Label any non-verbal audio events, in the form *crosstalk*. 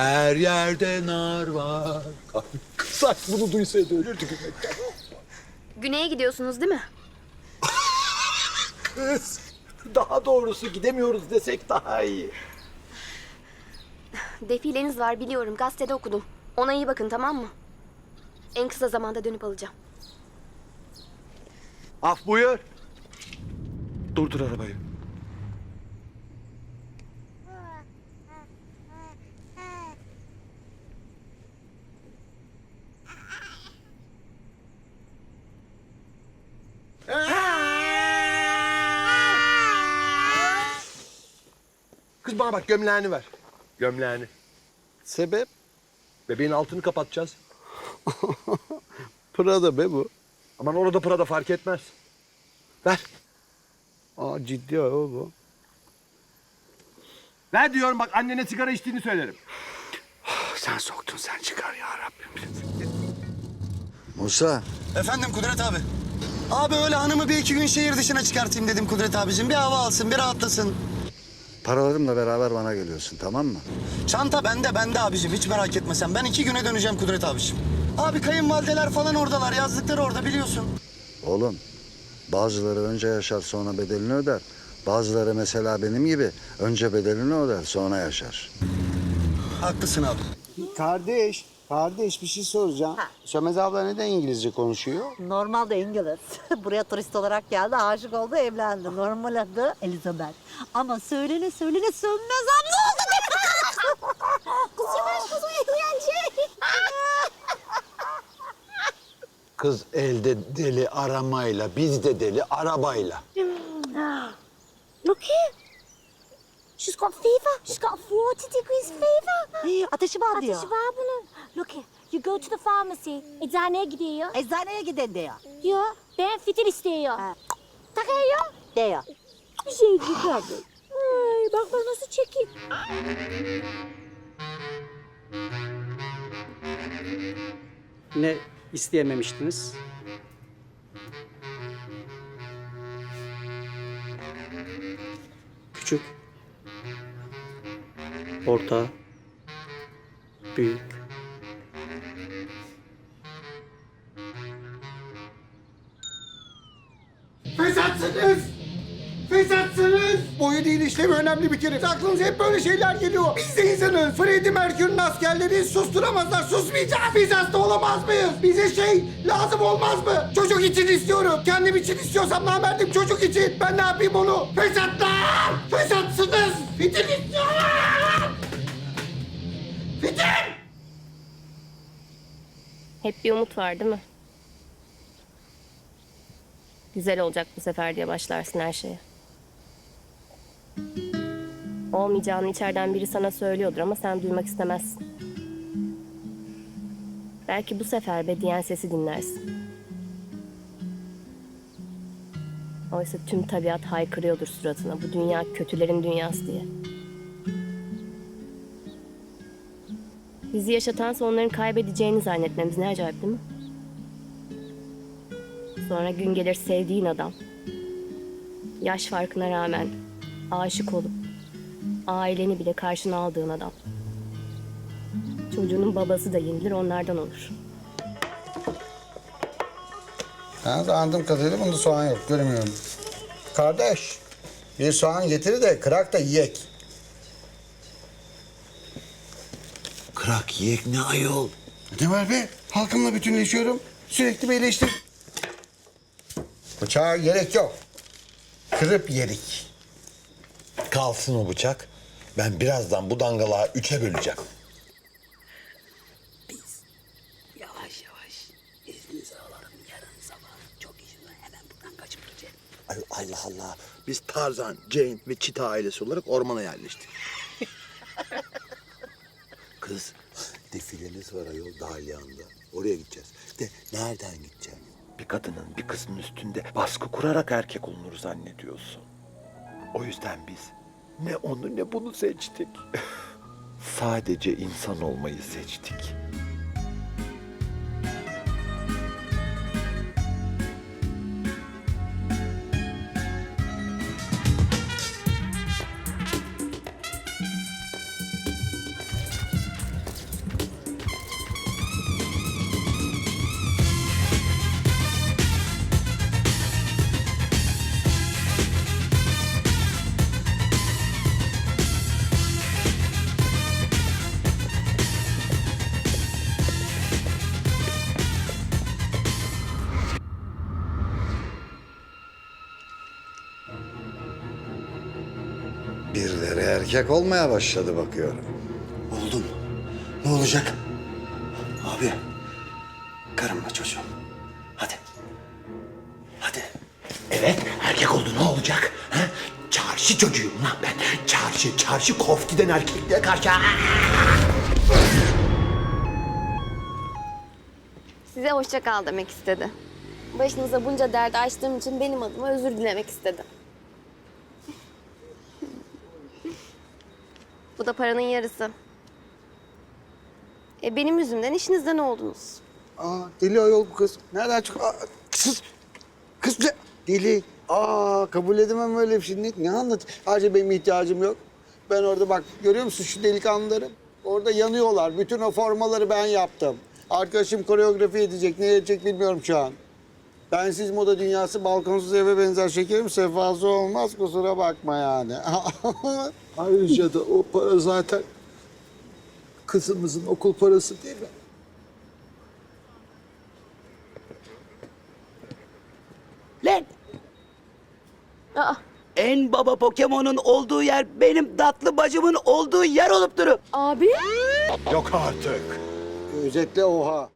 Her yerde nar var. Kısak bunu duysaydı ölürdü gülmekten. Güney'e gidiyorsunuz değil mi? Kız. Daha doğrusu gidemiyoruz desek daha iyi. Defileniz var biliyorum. Gazetede okudum. Ona iyi bakın tamam mı? En kısa zamanda dönüp alacağım. Af buyur. Durdur arabayı. Kız bana bak gömleğini ver. Gömleğini. Sebep? Bebeğin altını kapatacağız. *laughs* Prada be bu. Aman orada Prada fark etmez. Ver. Aa ciddi ayol bu. Ver diyorum bak annene sigara içtiğini söylerim. *sighs* Sen soktun sen çıkar ya Rabbim. Musa. Efendim Kudret abi. Abi öyle hanımı bir iki gün şehir dışına çıkartayım dedim Kudret abicim. Bir hava alsın, bir rahatlasın. Paralarımla beraber bana geliyorsun tamam mı? Çanta bende, bende abicim. Hiç merak etme sen. Ben iki güne döneceğim Kudret abicim. Abi kayınvalideler falan oradalar. Yazdıkları orada biliyorsun. Oğlum bazıları önce yaşar sonra bedelini öder. Bazıları mesela benim gibi önce bedelini öder sonra yaşar. Haklısın abi. Kardeş, kardeş bir şey soracağım. Sömez abla neden İngilizce konuşuyor? Normalde İngiliz. *laughs* Buraya turist olarak geldi, aşık oldu, evlendi. Normal adı Elizabeth. Ama söylene söylene sönmez abla oldu. Kız yavaş kız uyanacak. Kız elde deli aramayla, biz de deli arabayla. Look here. She's got fever. She's got 40 degrees fever. Ateşi var diyor. Ateşi var bunun. Look here. You go to the pharmacy. Eczaneye gidiyor. Eczaneye gidin diyor. Diyor. Ben fitil istiyor. Ha. Takıyor. Diyor. Bir şeycik abi. Ay bak bak nasıl çekil. Ne isteyememiştiniz? Küçük. Orta. Büyük. Fesatsınız! Fesatsınız! Boyu değil işlevi önemli bir kere. Aklınıza hep böyle şeyler geliyor. Biz de insanız. Freddie Mercury'nin askerleri susturamazlar. Susmayacağız. Biz hasta olamaz mıyız? Bize şey lazım olmaz mı? Çocuk için istiyorum. Kendim için istiyorsam namerdim çocuk için. Ben ne yapayım onu? Fesatlar! Fesatsınız! Fitil istiyorlar! Fitil! Hep bir umut var değil mi? Güzel olacak bu sefer diye başlarsın her şeye. Olmayacağını içeriden biri sana söylüyordur ama sen duymak istemezsin. Belki bu sefer be diyen sesi dinlersin. Oysa tüm tabiat haykırıyordur suratına. Bu dünya kötülerin dünyası diye. Bizi yaşatansa onların kaybedeceğini zannetmemiz ne acayip değil mi? Sonra gün gelir sevdiğin adam. Yaş farkına rağmen aşık olup aileni bile karşına aldığın adam. Çocuğunun babası da yenilir onlardan olur. Ha, anladığım kadarıyla bunda soğan yok görmüyorum. Kardeş bir soğan getir de kırak da yiyek. Kırak yiyek ne ayol? Ne var be? Halkımla bütünleşiyorum. Sürekli bir eleştir. Bıçağa gerek yok. Kırıp yerik. Kalsın o bıçak. Ben birazdan bu dangalığa üçe böleceğim. Yavaş yavaş. İzninizi alalım yarın sabah. Çok işim var. Hemen buradan kaçıp gideceğim. Ay, Allah Allah. Biz Tarzan, Jane ve Çita ailesi olarak ormana yerleştik. Kız defileniz var ayol Dalyan'da. Oraya gideceğiz. De nereden gideceğiz? Bir kadının bir kızın üstünde baskı kurarak erkek olunur zannediyorsun. O yüzden biz ne onu ne bunu seçtik. *laughs* Sadece insan olmayı seçtik. Erkek olmaya başladı bakıyorum. Oldum. Ne olacak? Abi. Karım ve çocuğum. Hadi. Hadi. Evet, erkek oldu ne olacak? Ha? Çarşı çocuğuyum lan ben. Çarşı, çarşı koftiden erkekliğe karşı. Size hoşça kal demek istedi. Başınıza bunca derdi açtığım için benim adıma özür dilemek istedi. Bu da paranın yarısı. E benim yüzümden işinizden oldunuz. Aa deli ayol bu kız. Nereden çık? Kız, kız ne? Deli. Aa kabul edemem öyle bir şey. Ne, ne anlat? Ayrıca benim ihtiyacım yok. Ben orada bak görüyor musun şu delikanlıları? Orada yanıyorlar. Bütün o formaları ben yaptım. Arkadaşım koreografi edecek. Ne edecek bilmiyorum şu an. Bensiz moda dünyası balkonsuz eve benzer şekerim sefası olmaz kusura bakma yani. *laughs* Ayrıca da o para zaten kızımızın okul parası değil mi? Lan! Aa, En baba Pokemon'un olduğu yer benim tatlı bacımın olduğu yer olup durur. abi? Yok artık. Özetle oha.